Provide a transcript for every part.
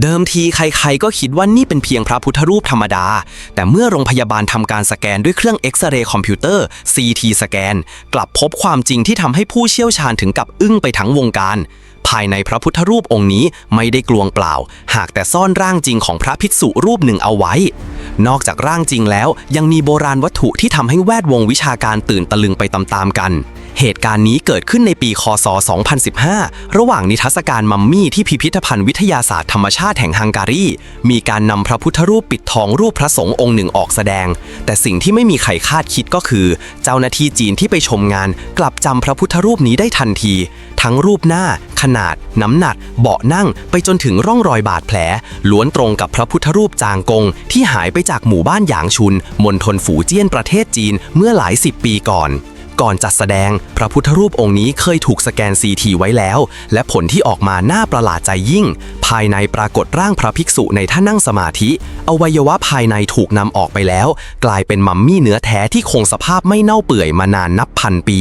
เดิมทีใครๆก็คิดว่านี่เป็นเพียงพระพุทธรูปธรรมดา แต่เมื่อโรงพยาบาลทำการสแกนด้วยเครื่องเอ็กซเรย์คอมพิวเตอร์ CT สแกน กลับพบความจริงที่ทำให้ผู้เชี่ยวชาญถึงกับอึ้งไปทั้งวงการ ภายในพระพุทธรูปองค์นี้ไม่ได้กลวงเปล่า หากแต่ซ่อนร่างจริงของพระภิกษุรูปหนึ่งเอาไว้ นอกจากร่างจริงแล้ว ยังมีโบราณวัตถุที่ทำให้แวดวงวิชาการตื่นตะลึงไปตามๆกัน เหตุการณ์นี้เกิดขึ้นในปี คศ 2015 ระหว่างนิทรรศการมัมมี่ที่พิพิธภัณฑ์วิทยาศาสตร์ธรรมชาติแห่งฮังการี มีการนำพระพุทธรูปปิดทองรูปพระสงฆ์องค์หนึ่งออกแสดง แต่สิ่งที่ไม่มีใครคาดคิดก็คือ เจ้าหน้าที่จีนที่ไปชมงาน กลับจำพระพุทธรูปนี้ได้ทันที ทั้งรูปหน้า ขนาด น้ำหนัก เบาะนั่ง ไปจนถึงร่องรอยบาดแผล ล้วนตรงกับพระพุทธรูปจางกง ที่หายไปจากหมู่บ้านหยางชุนมณฑลฝูเจี้ยนประเทศจีนเมื่อหลายสิบปีก่อน ก่อนจัดแสดง พระพุทธรูปองค์นี้เคยถูกสแกนซีทีไว้แล้ว และผลที่ออกมาน่าประหลาดใจยิ่ง ภายในปรากฏร่างพระภิกษุในท่านั่งสมาธิ อวัยวะภายในถูกนำออกไปแล้ว กลายเป็นมัมมี่เนื้อแท้ที่คงสภาพไม่เน่าเปื่อยมานานนับพันปี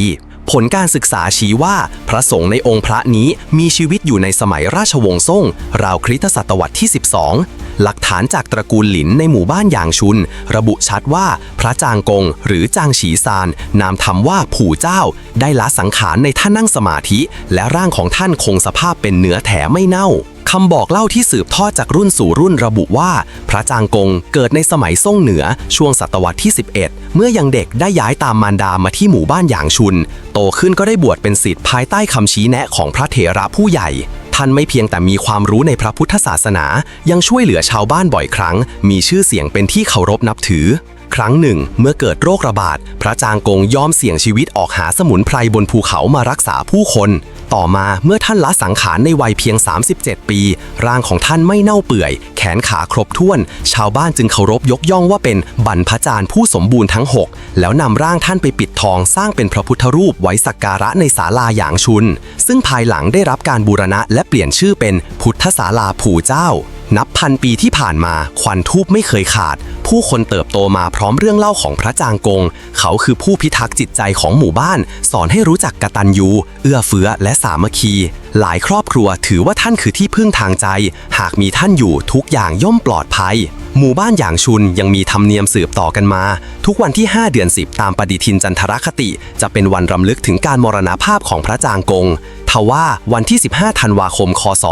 ผลการศึกษาชี้ว่า พระสงฆ์ในองค์พระนี้มีชีวิตอยู่ในสมัยราชวงศ์ซ่ง ราวคริสตศตวรรษที่ 12 หลักฐานจากตระกูลหลินในหมู่บ้านหยางชุน ระบุชัดว่าพระจางกง หรือจางฉีซาน นามธรรมว่าผู่เจ้า ได้ละสังขารในท่านั่งสมาธิ และร่างของท่านคงสภาพเป็นเนื้อแถไม่เน่า คำบอกเล่าที่สืบทอดจากรุ่นสู่รุ่นระบุว่า พระจางกงเกิดในสมัยซ่งเหนือช่วงศตวรรษที่ 11 เมื่อยังเด็กได้ย้ายตามมารดามาที่หมู่บ้านหยางชุน โตขึ้นก็ได้บวชเป็นศิษย์ภายใต้คำชี้แนะของพระเถระผู้ใหญ่ท่านไม่เพียงแต่มีความรู้ในพระพุทธศาสนา ยังช่วยเหลือชาวบ้านบ่อยครั้ง มีชื่อเสียงเป็นที่เคารพนับถือ ครั้งหนึ่ง เมื่อเกิดโรคระบาด พระจางกงยอมเสี่ยงชีวิตออกหาสมุนไพรบนภูเขามารักษาผู้คน ต่อมาเมื่อท่านละสังขารในวัยเพียง 37 ปี ร่างของท่านไม่เน่าเปื่อย แขนขาครบถ้วน ชาวบ้านจึงเคารพยกย่องว่าเป็นบรรพจารย์ผู้สมบูรณ์ทั้ง 6 แล้วนำร่างท่านไปปิดทองสร้างเป็นพระพุทธรูปไว้สักการะในศาลาหยางชุน ซึ่งภายหลังได้รับการบูรณะและเปลี่ยนชื่อเป็นพุทธศาลาผู่เจ้า นับพันปีที่ผ่านมาควันทูบไม่เคยขาด ผู้คนเติบโตมาพร้อมเรื่องเล่าของพระจางกง เขาคือผู้พิทักษ์จิตใจของหมู่บ้าน สอนให้รู้จักกตัญญู เอื้อเฟื้อและสามัคคี หลายครอบครัวถือว่าท่านคือที่พึ่งทางใจ หากมีท่านอยู่ทุกอย่างย่อมปลอดภัย หมู่บ้านอย่างชุนยังมีธรรมเนียมสืบต่อกันมา ทุกวันที่ 5 เดือน 10 ตามปฏิทินจันทรคติ จะเป็นวันรำลึกถึงการมรณภาพของพระจางกง ทว่าวันที่ 15 ธันวาคม คศ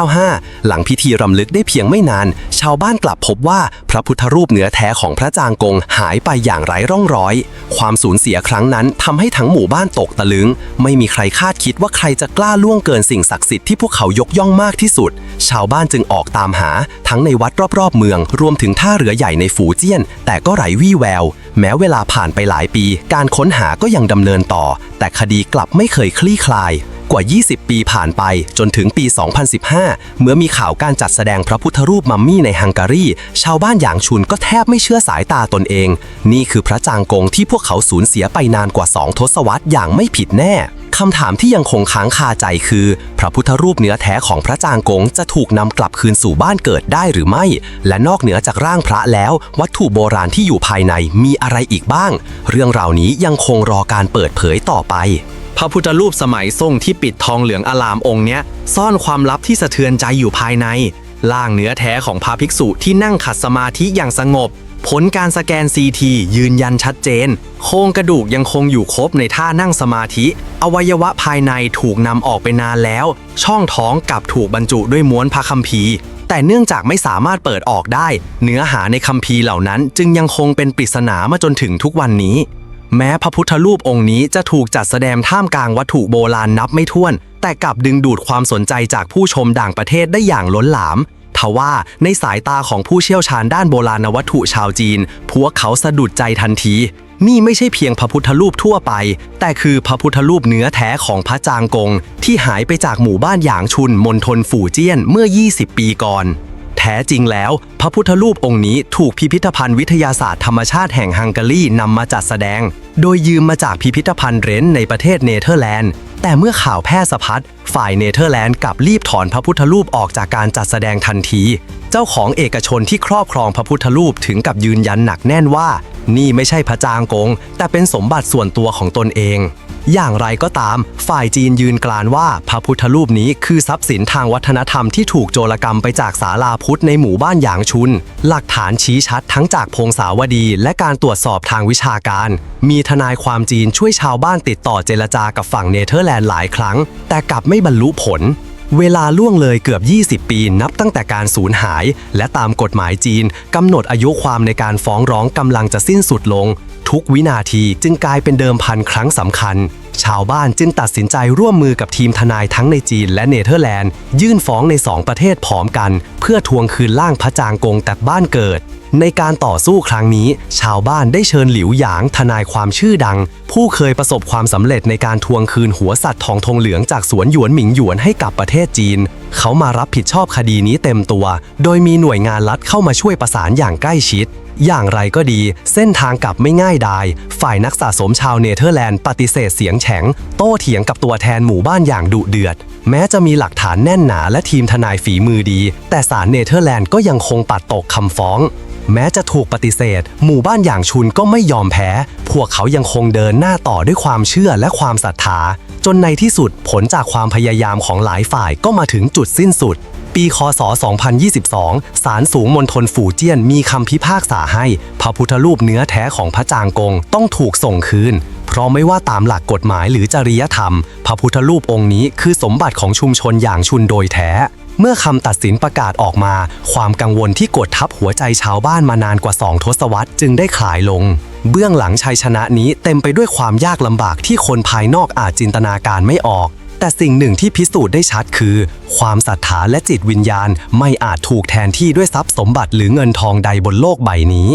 1995 หลังพิธีรำลึกได้เพียงไม่นาน ชาวบ้านกลับพบว่าพระพุทธรูปเนื้อแท้ของพระจางกงหายไปอย่างไร้ร่องรอย ความสูญเสียครั้งนั้นทำให้ทั้งหมู่บ้านตกตะลึง ไม่มีใครคาดคิดว่าใครจะกล้าล่วงเกินสิ่งศักดิ์สิทธิ์ที่พวกเขายกย่องมากที่สุด ชาวบ้านจึงออกตามหา ทั้งในวัดรอบๆเมือง รวมถึงท่าเรือใหญ่ในฝูเจี้ยน แต่ก็ไร้วี่แวว แม้เวลาผ่านไปหลายปี การค้นหาก็ยังดำเนินต่อ แต่คดีกลับไม่เคยคลี่คลาย กว่า 20 ปีผ่านไปจนถึงปี 2015 เมื่อมีข่าวการจัดแสดงพระพุทธรูปมัมมี่ในฮังการี ชาวบ้านหยางชุนก็แทบไม่เชื่อสายตาตนเอง นี่คือพระจางกงที่พวกเขาสูญเสียไปนานกว่า 2 ทศวรรษอย่างไม่ผิดแน่คำถามที่ยังคงค้างคาใจคือ พระพุทธรูปเนื้อแท้ของพระจางกงจะถูกนำกลับคืนสู่บ้านเกิดได้หรือไม่ และนอกเหนือจากร่างพระแล้ว วัตถุโบราณที่อยู่ภายในมีอะไรอีกบ้าง เรื่องราวนี้ยังคงรอการเปิดเผยต่อไป ระพุทธรูปสมัยซ่งที่ปิดทองเหลืองอลามองค์เนี้ย ซ่อนความลับที่สะเทือนใจอยู่ภายใน ล่างเนื้อแท้ของพระภิกษุที่นั่งขัดสมาธิอย่างสงบ ผลการสแกนซีทียืนยันชัดเจน โครงกระดูกยังคงอยู่ครบในท่านั่งสมาธิ อวัยวะภายในถูกนำออกไปนานแล้ว ช่องท้องกลับถูกบรรจุด้วยม้วนพระคัมภีร์ แต่เนื่องจากไม่สามารถเปิดออกได้ เนื้อหาในคัมภีร์เหล่านั้นจึงยังคงเป็นปริศนามาจนถึงทุกวันนี้ แม้พระพุทธรูปองค์นี้จะถูกจัดแสดงท่ามกลางวัตถุโบราณนับไม่ถ้วน แต่กลับดึงดูดความสนใจจากผู้ชมด่างประเทศได้อย่างล้นหลามทว่าในสายตาของผู้เชี่ยวชาญด้านโบราณวัตถุชาวจีน พวกเขาสะดุดใจทันที นี่ไม่ใช่เพียงพระพุทธรูปทั่วไป แต่คือพระพุทธรูปเนื้อแท้ของพระจางกง ที่หายไปจากหมู่บ้านหยางชุนมณฑลฝูเจี้ยนเมื่อ 20 ปีก่อน แท้จริงแล้ว พระพุทธรูปองค์นี้ถูกพิพิธภัณฑ์วิทยาศาสตร์ธรรมชาติแห่งฮังการีนำมาจัดแสดง โดยยืมมาจากพิพิธภัณฑ์เรนในประเทศเนเธอร์แลนด์ แต่เมื่อข่าวแพร่สะพัดฝ่ายเนเธอร์แลนด์กลับรีบถอนพระพุทธรูปออกจากการจัดแสดงทันที เจ้าของเอกชนที่ครอบครองพระพุทธรูปถึงกับยืนยันหนักแน่นว่า นี่ไม่ใช่พระจางกง แต่เป็นสมบัติส่วนตัวของตนเอง อย่างไรก็ตาม ฝ่ายจีนยืนกรานว่าพระพุทธรูปนี้คือทรัพย์สินทางวัฒนธรรมที่ถูกโจรกรรมไปจากศาลาพุทธในหมู่บ้านหยางชุน หลักฐานชี้ชัดทั้งจากพงศาวดีและการตรวจสอบทางวิชาการ มีทนายความจีนช่วยชาวบ้านติดต่อเจรจากับฝั่งเนเธอร์แลนด์หลายครั้ง แต่กลับไม่บรรลุผล เวลาล่วงเลยเกือบ 20 ปีนับตั้งแต่การสูญหาย และตามกฎหมายจีนกำหนดอายุความในการฟ้องร้องกำลังจะสิ้นสุดลง ทุกวินาทีจึงกลายเป็นเดิมพันครั้งสำคัญ ชาวบ้านจึงตัดสินใจร่วมมือกับทีมทนายทั้งในจีนและเนเธอร์แลนด์ ยื่นฟ้องในสองประเทศพร้อมกัน เพื่อทวงคืนล่างพระจางกงจากบ้านเกิด ในการต่อสู้ครั้งนี้ ชาวบ้านได้เชิญหลิวหยางทนายความชื่อดัง ผู้เคยประสบความสำเร็จในการทวงคืนหัวสัตว์ทองทงเหลืองจากสวนหยวนหมิงหยวนให้กับประเทศจีน เขามารับผิดชอบคดีนี้เต็มตัว โดยมีหน่วยงานรัฐเข้ามาช่วยประสานอย่างใกล้ชิด อย่างไรก็ดี เส้นทางกลับไม่ง่ายดาย ฝ่ายนักสะสมชาวเนเธอร์แลนด์ปฏิเสธเสียงแข็งโต้เถียงกับตัวแทนหมู่บ้านอย่างดุเดือดแม้จะมีหลักฐานแน่นหนาและทีมทนายฝีมือดี แต่ศาลเนเธอร์แลนด์ก็ยังคงปัดตกคำฟ้อง แม้จะถูกปฏิเสธ หมู่บ้านอย่างชุนก็ไม่ยอมแพ้ พวกเขายังคงเดินหน้าต่อด้วยความเชื่อและความศรัทธา จนในที่สุดผลจากความพยายามของหลายฝ่ายก็มาถึงจุดสิ้นสุด ปีคศ 2022 ศาลสูงมณฑลฝูเจี้ยนมีคำพิพากษาให้ พระพุทธรูปเนื้อแท้ของพระจางกงต้องถูกส่งคืนเพราะไม่ว่าตามหลักกฎหมายหรือจริยธรรม พระพุทธรูปองค์นี้คือสมบัติของชุมชนอย่างชุนโดยแท้ เมื่อคำตัดสินประกาศออกมา ความกังวลที่กดทับหัวใจชาวบ้านมานานกว่า2ทศวรรษจึงได้คลายลง เบื้องหลังชัยชนะนี้เต็มไปด้วยความยากลำบากที่คนภายนอกอาจจินตนาการไม่ออก แต่สิ่งหนึ่งที่พิสูจน์ได้ชัดคือ ความศรัทธาและจิตวิญญาณไม่อาจถูกแทนที่ด้วยทรัพย์สมบัติหรือเงินทองใดบนโลกใบนี้